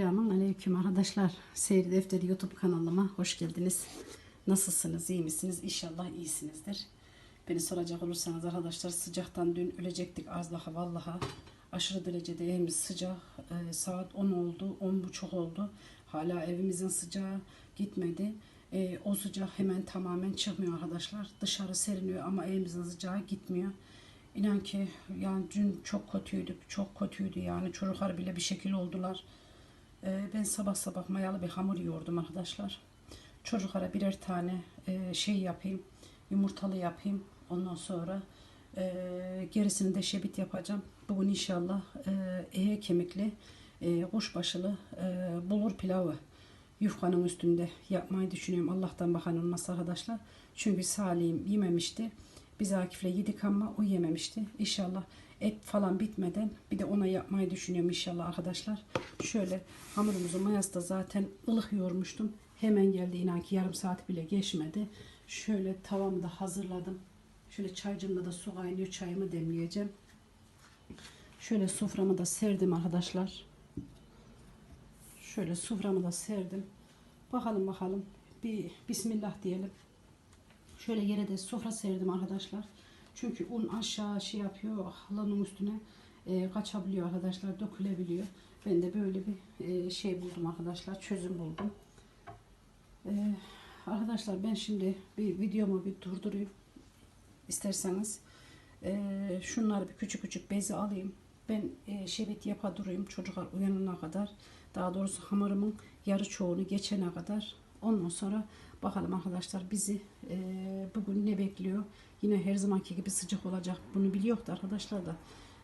Selamun Aleyküm arkadaşlar. Seyir Defteri YouTube kanalıma hoş geldiniz. Nasılsınız? iyi misiniz? İnşallah iyisinizdir. Beni soracak olursanız arkadaşlar sıcaktan dün ölecektik az daha vallaha. Aşırı derecede evimiz sıcak. Ee, saat 10 oldu, 10 buçuk oldu. Hala evimizin sıcağı gitmedi. Ee, o sıcak hemen tamamen çıkmıyor arkadaşlar. Dışarı seriniyor ama evimizin sıcağı gitmiyor. İnan ki yani dün çok kötüydük, çok kötüydü yani çocuklar bile bir şekil oldular. Ee, ben sabah sabah mayalı bir hamur yoğurdum arkadaşlar. Çocuklara birer tane e, şey yapayım, yumurtalı yapayım. Ondan sonra e, gerisini de şebit yapacağım. Bugün inşallah e, kemikli, e, kuşbaşılı e, bulgur pilavı yufkanın üstünde yapmayı düşünüyorum. Allah'tan bakan olmaz arkadaşlar. Çünkü Salim yememişti. Biz Akif'le yedik ama o yememişti. İnşallah et falan bitmeden bir de ona yapmayı düşünüyorum inşallah arkadaşlar. Şöyle hamurumuzu mayası zaten ılık yoğurmuştum. Hemen geldi inan ki yarım saat bile geçmedi. Şöyle tavamı da hazırladım. Şöyle çaycımda da su kaynıyor. Çayımı demleyeceğim. Şöyle soframı da serdim arkadaşlar. Şöyle soframı da serdim. Bakalım bakalım. Bir bismillah diyelim. Şöyle yere de sofra serdim arkadaşlar. Çünkü un aşağı şey yapıyor. Halının üstüne e, kaçabiliyor arkadaşlar. Dökülebiliyor. Ben de böyle bir e, şey buldum arkadaşlar. Çözüm buldum. E, arkadaşlar ben şimdi bir videomu bir durdurayım. İsterseniz e, şunları bir küçük küçük bezi alayım. Ben e, şebet yapa durayım çocuklar uyanana kadar. Daha doğrusu hamurumun yarı çoğunu geçene kadar. Ondan sonra bakalım arkadaşlar bizi e, bugün ne bekliyor. Yine her zamanki gibi sıcak olacak. Bunu biliyordu arkadaşlar da.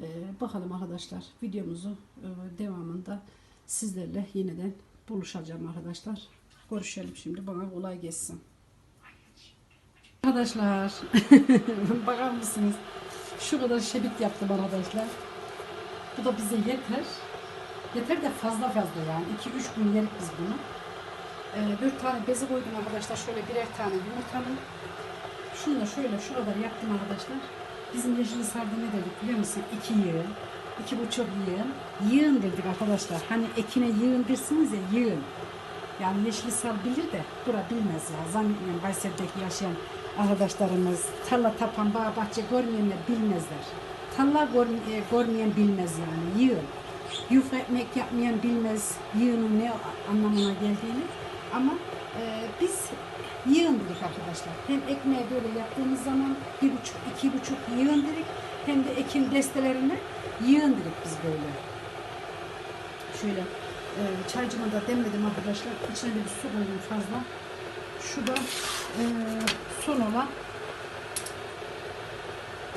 E, bakalım arkadaşlar videomuzu e, devamında sizlerle yeniden buluşacağım arkadaşlar. Görüşelim şimdi. Bana kolay gelsin. Arkadaşlar bakar mısınız? Şu kadar şebit yaptım arkadaşlar. Bu da bize yeter. Yeter de fazla fazla yani. 2-3 gün yerik biz bunu. Ee, bir tane bezi koydum arkadaşlar. Şöyle birer tane yumurtanın. Şunu da şöyle şu yaptım arkadaşlar. Bizim yeşil sardı ne dedik biliyor musun? İki yığın. iki buçuk yığın. Yığın dedik arkadaşlar. Hani ekine yığın dersiniz ya yığın. Yani yeşil sar bilir de bura bilmez ya. Zannetmiyorum Kayseri'deki yaşayan arkadaşlarımız. Tarla tapan bağ bahçe görmeyenler bilmezler. Tarla gör, e, görmeyen bilmez yani. Yığın. Yufka ekmek yapmayan bilmez yığının ne anlamına geldiğini. Ama e, biz yığın arkadaşlar. Hem ekmeği böyle yaptığımız zaman bir buçuk, iki buçuk yığın. Hem de ekim destelerine yığın biz böyle. Şöyle e, çaycıma da demledim arkadaşlar. İçine de bir su koydum fazla. Şu da e, son olan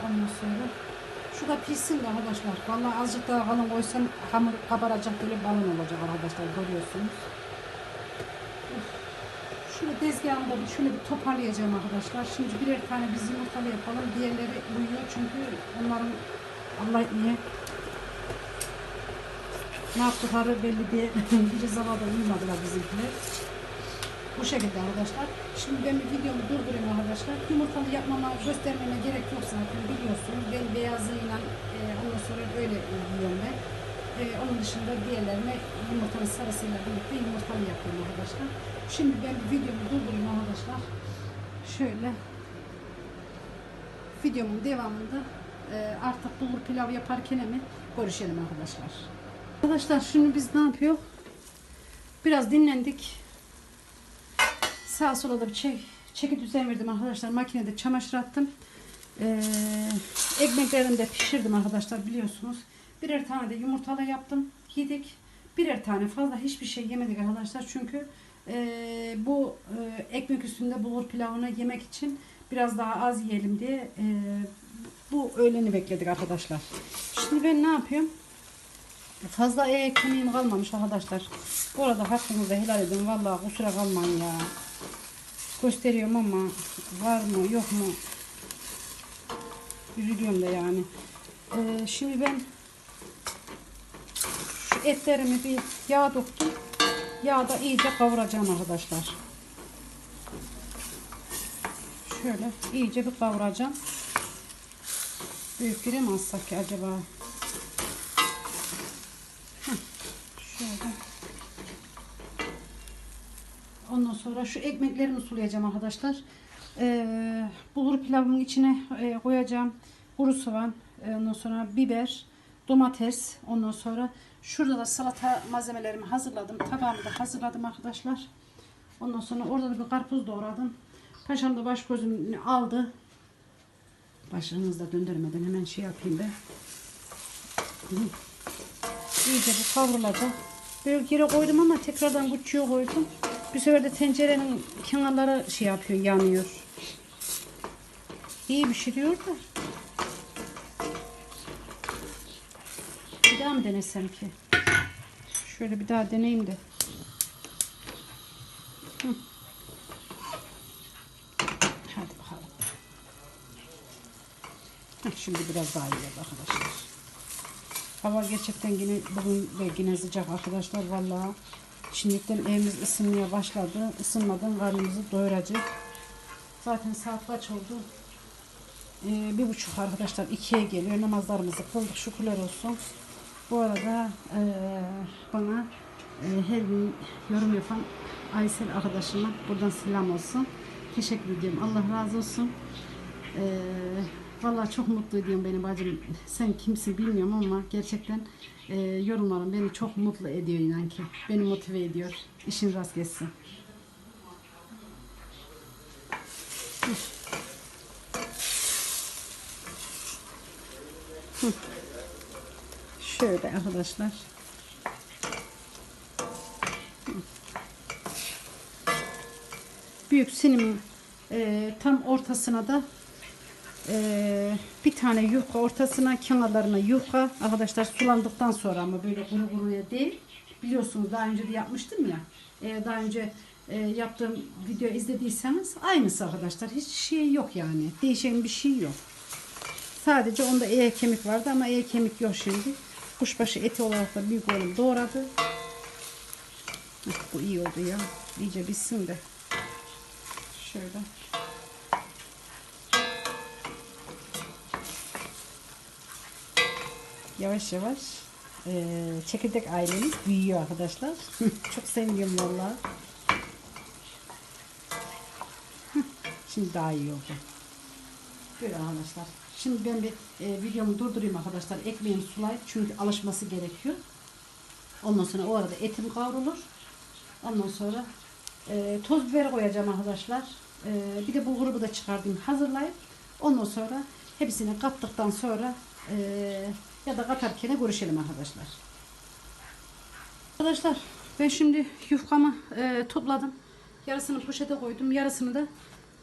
ondan sonra şu da pişsin arkadaşlar. Vallahi azıcık daha kalın koysam hamur kabaracak böyle balon olacak arkadaşlar görüyorsunuz. Şöyle tezgahımda bir şöyle bir toparlayacağım arkadaşlar. Şimdi birer tane biz yumurtalı yapalım. Diğerleri uyuyor çünkü onların Allah niye ne yaptıkları belli değil. bir zavada uyumadılar bizimkiler. Bu şekilde arkadaşlar. Şimdi ben bir videomu durdurayım arkadaşlar. Yumurtalı yapmama göstermeme gerek yok zaten biliyorsunuz. Ben beyazıyla e, ondan sonra öyle yiyorum ben. E, onun dışında diğerlerine yumurtanın sarısıyla birlikte yumurtalı yapıyorum arkadaşlar. Şimdi ben videomu durdurayım arkadaşlar. Şöyle videomun devamında e, artık bulgur pilav yaparken mi görüşelim arkadaşlar. Arkadaşlar şimdi biz ne yapıyor? Biraz dinlendik. Sağa sola da bir çek, çeki düzen verdim arkadaşlar. Makinede çamaşır attım. Ee, ekmeklerimi de pişirdim arkadaşlar biliyorsunuz. Birer tane de yumurtalı yaptım. Yedik. Birer tane fazla hiçbir şey yemedik arkadaşlar. Çünkü e, bu e, ekmek üstünde bulgur pilavını yemek için biraz daha az yiyelim diye e, bu öğleni bekledik arkadaşlar. Şimdi ben ne yapıyorum? Fazla e kemiğim kalmamış arkadaşlar. Bu arada hakkınızı helal edin. Vallahi kusura kalmayın ya. Gösteriyorum ama var mı yok mu? Üzülüyorum da yani. Ee, şimdi ben etlerimi bir yağ döktüm. Yağda iyice kavuracağım arkadaşlar. Şöyle iyice bir kavuracağım. Büyük mi alsak ki acaba? Şöyle. Ondan sonra şu ekmeklerimi sulayacağım arkadaşlar. Ee, bulgur pilavımın içine e, koyacağım. Kuru soğan, e, ondan sonra biber, domates. Ondan sonra şurada da salata malzemelerimi hazırladım. Tabağımı da hazırladım arkadaşlar. Ondan sonra orada da bir karpuz doğradım. Paşam da baş gözünü aldı. Başınızda döndürmeden hemen şey yapayım ben. İyice bu kavrulacak. Böyle geri koydum ama tekrardan küçüğe koydum. Bir sefer de tencerenin kenarları şey yapıyor, yanıyor. İyi pişiriyor da. Bir daha mı denesem ki? Şöyle bir daha deneyeyim de. Hı. Hadi bakalım. Heh, Şimdi biraz daha iyi oldu arkadaşlar. Hava gerçekten yine bugün ve yine sıcak arkadaşlar vallahi. Şimdiden evimiz ısınmaya başladı. Isınmadan karnımızı doyuracak. Zaten saat kaç oldu? Ee, bir buçuk arkadaşlar ikiye geliyor. Namazlarımızı kıldık şükürler olsun. Bu arada eee, bana eee, her gün yorum yapan Aysel arkadaşıma buradan selam olsun. Teşekkür ediyorum. Allah razı olsun. Eee vallahi çok mutlu ediyorum beni bacım. Sen kimsin bilmiyorum ama gerçekten eee yorumlarım beni çok mutlu ediyor inan ki. Beni motive ediyor. İşin rast gelsin. Şöyle arkadaşlar. Büyük sinimin eee, tam ortasına da eee, bir tane yufka ortasına kenarlarına yufka. Arkadaşlar sulandıktan sonra ama böyle kuru kuruya değil. Biliyorsunuz daha önce de yapmıştım ya. Eğer daha önce eee, yaptığım video izlediyseniz aynısı arkadaşlar. Hiç şey yok yani. Değişen bir şey yok. Sadece onda eğer kemik vardı ama eğer kemik yok şimdi. Kuşbaşı eti olarak da büyük oğlum doğradı. Bu iyi oldu ya. İyice bitsin de. Şöyle. Yavaş yavaş eee, çekirdek ailemiz büyüyor arkadaşlar. Çok seviyorum vallahi. Heh, Şimdi daha iyi oldu. Böyle arkadaşlar. Şimdi ben bir e, videomu durdurayım arkadaşlar. Ekmeğimi sulayıp çünkü alışması gerekiyor. Ondan sonra o arada etim kavrulur. Ondan sonra e, toz biber koyacağım arkadaşlar. E, bir de bu grubu da çıkardım hazırlayıp ondan sonra hepsini kattıktan sonra e, ya da katarken görüşelim arkadaşlar. Arkadaşlar ben şimdi yufkamı e, topladım. Yarısını poşete koydum. Yarısını da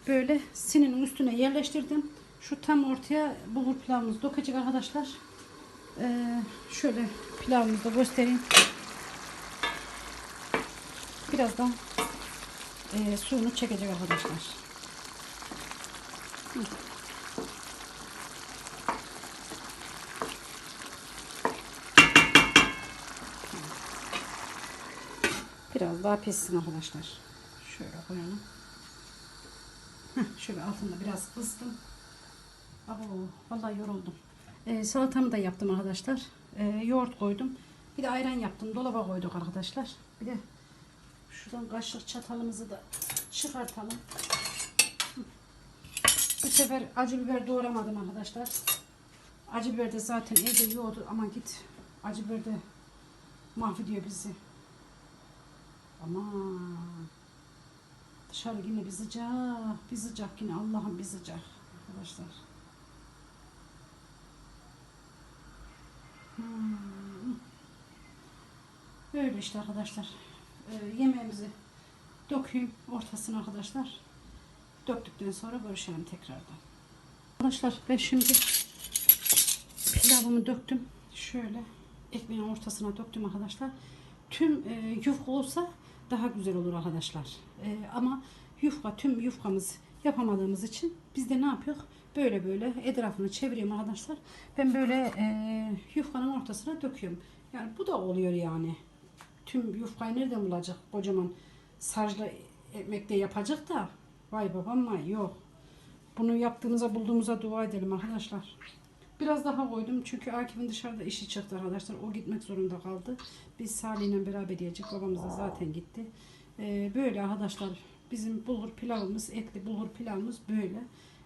böyle sininin üstüne yerleştirdim. Şu tam ortaya bulgur pilavımızı dökecek arkadaşlar. Ee, şöyle pilavımızı da göstereyim. Birazdan e, suyunu çekecek arkadaşlar. Biraz daha pişsin arkadaşlar. Şöyle koyalım. Heh, şöyle altında biraz kıstım. Abo, vallahi yoruldum. Ee, salatamı da yaptım arkadaşlar. Ee, yoğurt koydum. Bir de ayran yaptım. Dolaba koyduk arkadaşlar. Bir de şuradan kaşık çatalımızı da çıkartalım. Bu sefer acı biber doğramadım arkadaşlar. Acı biber de zaten evde yoğurdu. Ama git acı biber de mahvediyor bizi. Aman. Dışarı yine bir sıcak, bir sıcak yine Allah'ım bir sıcak arkadaşlar. Hmm. Böyle işte arkadaşlar. Ee, yemeğimizi dökeyim ortasına arkadaşlar. Döktükten sonra görüşelim tekrardan. Arkadaşlar ben şimdi pilavımı döktüm. Şöyle ekmeğin ortasına döktüm arkadaşlar. Tüm e, yufka olsa daha güzel olur arkadaşlar. E, ama yufka tüm yufkamız yapamadığımız için biz de ne yapıyoruz? Böyle böyle etrafını çeviriyorum arkadaşlar. Ben böyle e, yufkanın ortasına döküyorum. Yani bu da oluyor yani. Tüm yufkayı nereden bulacak? Kocaman sarjlı ekmekte yapacak da. Vay babam vay yok. Bunu yaptığımıza bulduğumuza dua edelim arkadaşlar. Biraz daha koydum çünkü Akif'in dışarıda işi çıktı arkadaşlar. O gitmek zorunda kaldı. Biz Salih ile beraber yiyecek. Babamız da zaten gitti. Ee, böyle arkadaşlar bizim bulgur pilavımız, etli bulgur pilavımız böyle.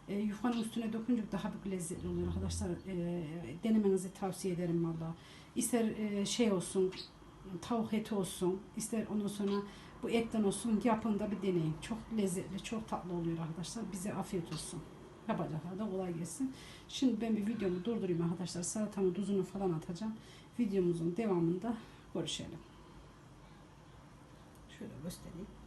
Ee, yufkanın üstüne dokunca daha bir lezzetli oluyor arkadaşlar. Ee, denemenizi tavsiye ederim valla. İster e, şey olsun, tavuk eti olsun, ister ondan sonra bu etten olsun yapın da bir deneyin. Çok lezzetli, çok tatlı oluyor arkadaşlar. Bize afiyet olsun. Yapacaklar da kolay gelsin. Şimdi ben bir videomu durdurayım arkadaşlar. Salatamın tuzunu falan atacağım. Videomuzun devamında görüşelim. Şöyle göstereyim.